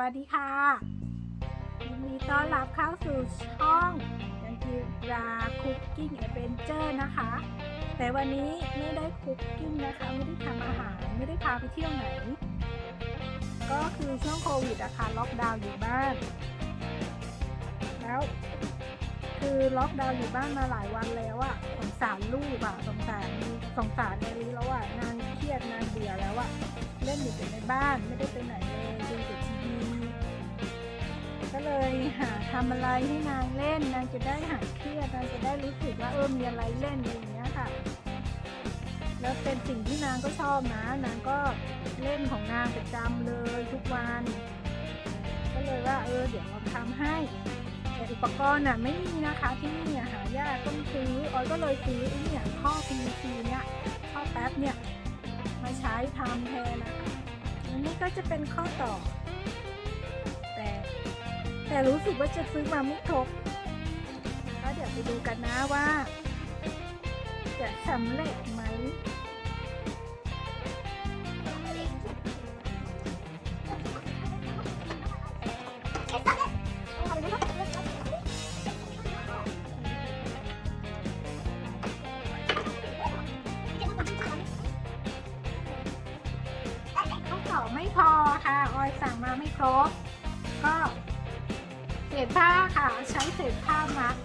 วัสดีค่ะยินดีต้อนรับเข้าสู่ช่องยังกีราคุกกิ้งแอดเวนเจอร์นะคะ แต่วันนี้ไม่ได้คุกกิ้งนะคะ ไม่ได้ทำอาหาร ไม่ได้พาไปเที่ยวไหน ก็คือช่วงโควิดอะค่ะล็อกดาวน์อยู่บ้าน แล้ว คือล็อกดาวน์อยู่บ้านมาหลายวันแล้วอะสงสารลูกอะสงสารสงสารเอลิแล้วอะนางเครียดนางเบื่อแล้วอะเล่นอยู่แต่ในบ้านไม่ได้ไปไหนเลย เลยหาทำอะไรให้นางเล่นนางจะได้หายเครียดนางจะได้รู้สึกว่าเออมีอะไรเล่นอย่างเงี้ยค่ะ แล้วเป็นสิ่งที่นางก็ชอบนะ นางก็เล่นของนางประจำเลยทุกวัน ก็เลยว่าเออเดี๋ยวเราทำให้แต่อุปกรณ์น่ะไม่มีนะคะที่นี่หายากต้องซื้อออยก็เลยซื้อเนี่ยข้อ PVC เนี่ยข้อแป๊บเนี่ยมาใช้ทำแทนนะคะอันนี้ก็จะเป็นข้อต่อ แต่รู้สึกว่าจะซื้อมาไม่ครบก็เดี๋ยวไปดูกันนะว่า จะสำเร็จไหมข้าวเก่าไม่พอค่ะ ออยสั่งมาไม่ครบ ก็ ษผ้าค่ะ ใช้เศษผ้ามัด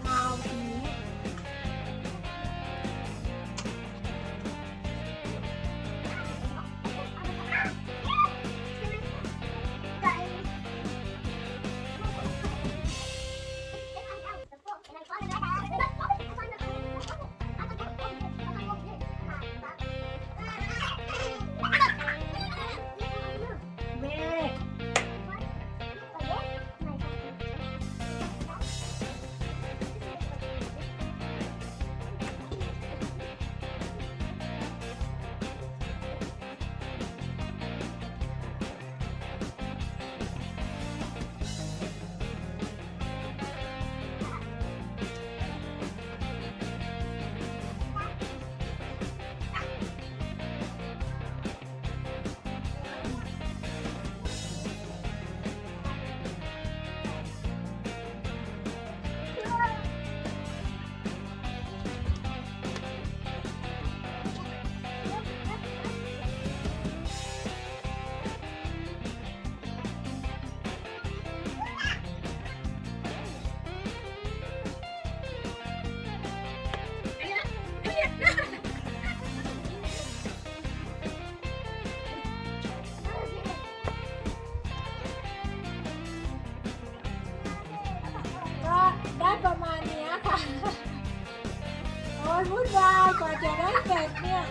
อ้ยวุ่นวายกว่าจะได้เสร็จเนี่ย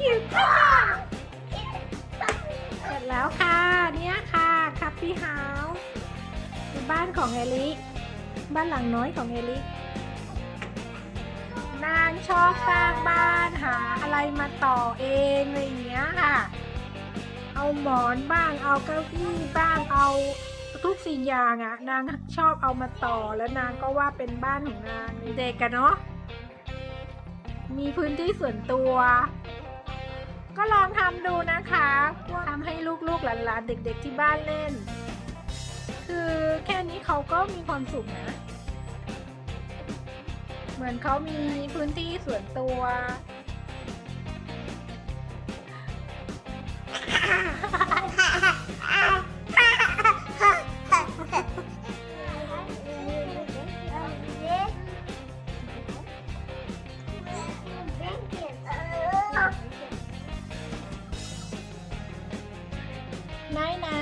อยู่ค่ะเสร็จแล้วค่ะเนี่ยค่ะคัพปี้เฮาส์บ้านของเอลิบ้านหลังน้อยของเอลินางชอบสร้างบ้านหาอะไรมาต่อเองอะไรอย่างเงี้ยค่ะ เอาหมอนบ้าง เอาเก้าอี้บ้าง เอา ทุกสิ่งอย่างอะ่ะนางชอบเอามาต่อแล้วนางก็ว่าเป็นบ้านของนางเด็กกันเนาะมีพื้นที่ส่วนตัว ก็ลองทำดูนะคะทำให้ลูกๆหลานๆเด็ก ๆที่บ้านเล่น คือแค่นี้เขาก็มีความสุขนะ เหมือนเขามีพื้นที่ส่วนตัว นา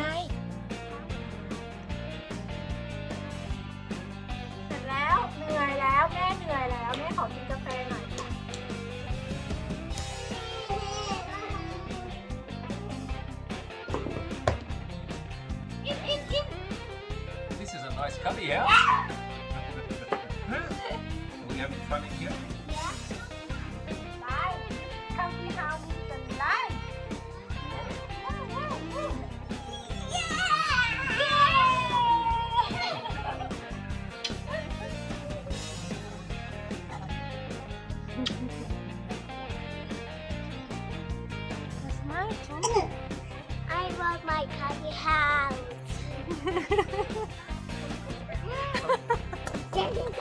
เจ๊ยิ่งจ